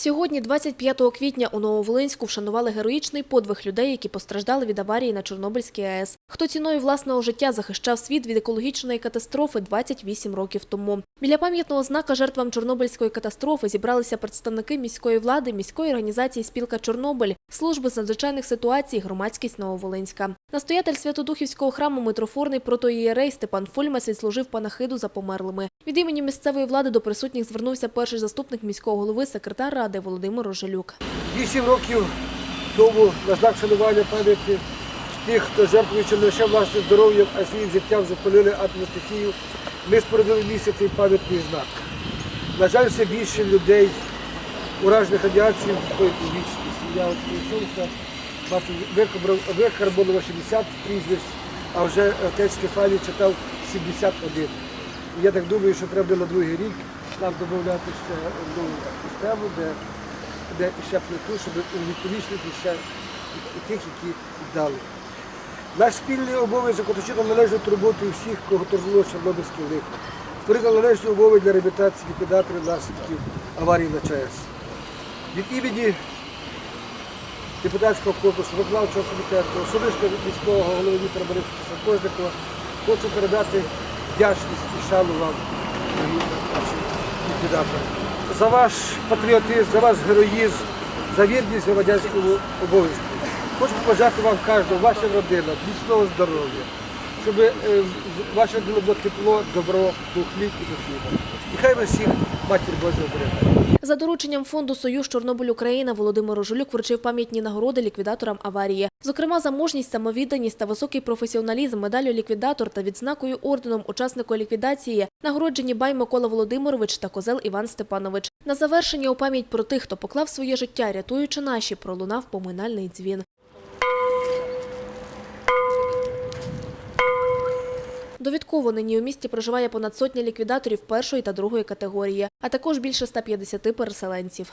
Сьогодні, 25 квітня, у Нововолинську вшанували героїчний подвиг людей, які постраждали від аварії на Чорнобильській АЕС. Хто ціною власного життя захищав світ від екологічної катастрофи 28 років тому. Біля пам'ятного знака жертвам Чорнобильської катастрофи зібралися представники міської влади, міської організації Спілка Чорнобиль, служби з надзвичайних ситуацій, громадськість Нововолинська. Настоятель Святодухівського храму митрофорний протоієрей Степан Фольмас відслужив панахиду за померлими. Від імені місцевої влади до присутніх звернувся перший заступник міського голови, секретар ради Володимир Рожелюк. Вісім років тому на знак шанування пам'яті тих, хто жертвуючи не лише власним здоров'ям, а своїм життям зупинили атомну ми спорудили місце цей пам'ятний знак. На жаль, все більше людей, уражених радіацією, входять у вічність. Я от прийшовся, викарбонував- викарбонував 60 прізвищ, а вже отець Стефаній читав 71. І я так думаю, що треба на другий рік нам додати ще одну систему, де де ще плиту, щоб увіковічнити ще тих, які дали. Наш спільний обов'язок оточити належну турботу всіх, кого торгнуло Чорнобильське лихо. Створити належні умови для реабілітації ліквідаторів наслідків аварії на ЧАЕС. Від імені депутатського корпусу, виконавчого комітету, особисто міського голови Віктора Борисовича Сапожникова хочу передати вдячність і шану вам, дорогі. За ваш патріотизм, за ваш героїзм, за вірність громадянському обов'язку. Хочу побажати вам кожного, ваша родина, міцного здоров'я, щоб е, ваше родина було тепло, добро, до хліб і хліба. І хай ви всіх, матір Божа, оберігає. За дорученням фонду Союз Чорнобиль Україна Володимир Рожелюк вручив пам'ятні нагороди ліквідаторам аварії. Зокрема, за мужність, самовідданість та високий професіоналізм медаллю ліквідатор та відзнакою орденом учаснику ліквідації нагороджені Бай Микола Володимирович та Козел Іван Степанович. На завершення у пам'ять про тих, хто поклав своє життя, рятуючи наші, пролунав поминальний дзвін. Довідково нині у місті проживає понад сотня ліквідаторів першої та другої категорії, а також більше 150 переселенців.